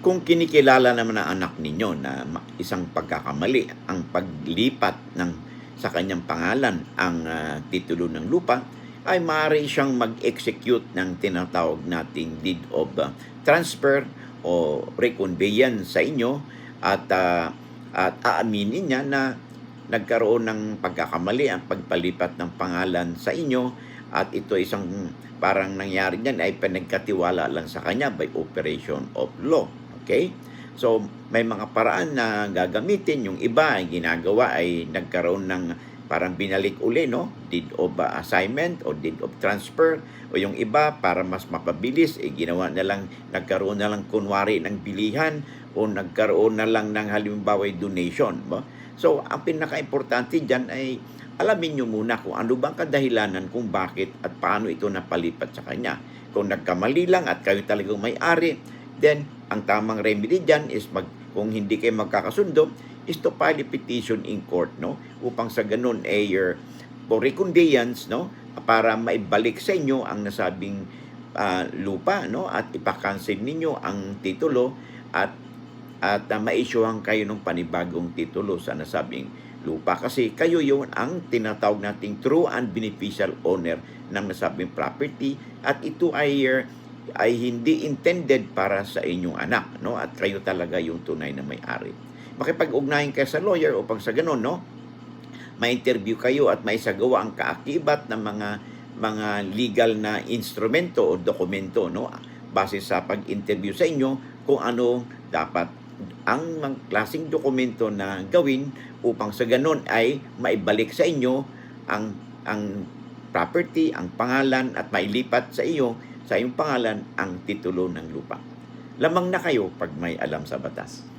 kung kinikilala naman ng anak ninyo na isang pagkakamali ang paglipat ng sa kanyang pangalan ang ah, titulo ng lupa ay maaari siyang mag-execute ng tinatawag nating deed of ah, transfer o reconveyance sa inyo at ah, at aaminin niya na nagkaroon ng pagkakamali ang pagpalipat ng pangalan sa inyo at ito isang parang nangyari niyan ay pinagkatiwala lang sa kanya by operation of law. Okay? So, may mga paraan na gagamitin. Yung iba ay ginagawa ay nagkaroon ng parang binalik uli, no? Deed of uh, assignment o deed of transfer. O yung iba, para mas mapabilis, eh, ginawa na lang, nagkaroon na lang kunwari ng bilihan o nagkaroon na lang ng halimbawa donation. Ba? So, ang pinaka-importante dyan ay alamin nyo muna kung ano bang kadahilanan kung bakit at paano ito napalipat sa kanya. Kung nagkamali lang at kayo talagang may-ari, then ang tamang remedy dyan is mag, kung hindi kayo magkakasundo, is to file a petition in court, no? Upang sa ganun, eh, your, for reconveyance, no? Para maibalik sa inyo ang nasabing ah, lupa, no? At ipakancel ninyo ang titulo at at uh, ma-issuehan kayo ng panibagong titulo sa nasabing lupa kasi kayo yun ang tinatawag nating true and beneficial owner ng nasabing property at ito ay uh, ay hindi intended para sa inyong anak no? At kayo talaga yung tunay na may-ari. Makipag-ugnayan kayo sa lawyer upang sa ganun no? Ma-interview kayo at maisagawa ang kaakibat ng mga mga legal na instrumento o dokumento no? Base sa pag-interview sa inyo kung ano dapat ang mga klaseng dokumento na gawin upang sa ganun ay maibalik sa inyo ang ang property, ang pangalan at mailipat sa iyo sa iyong pangalan ang titulo ng lupa. Lamang na kayo pag may alam sa batas.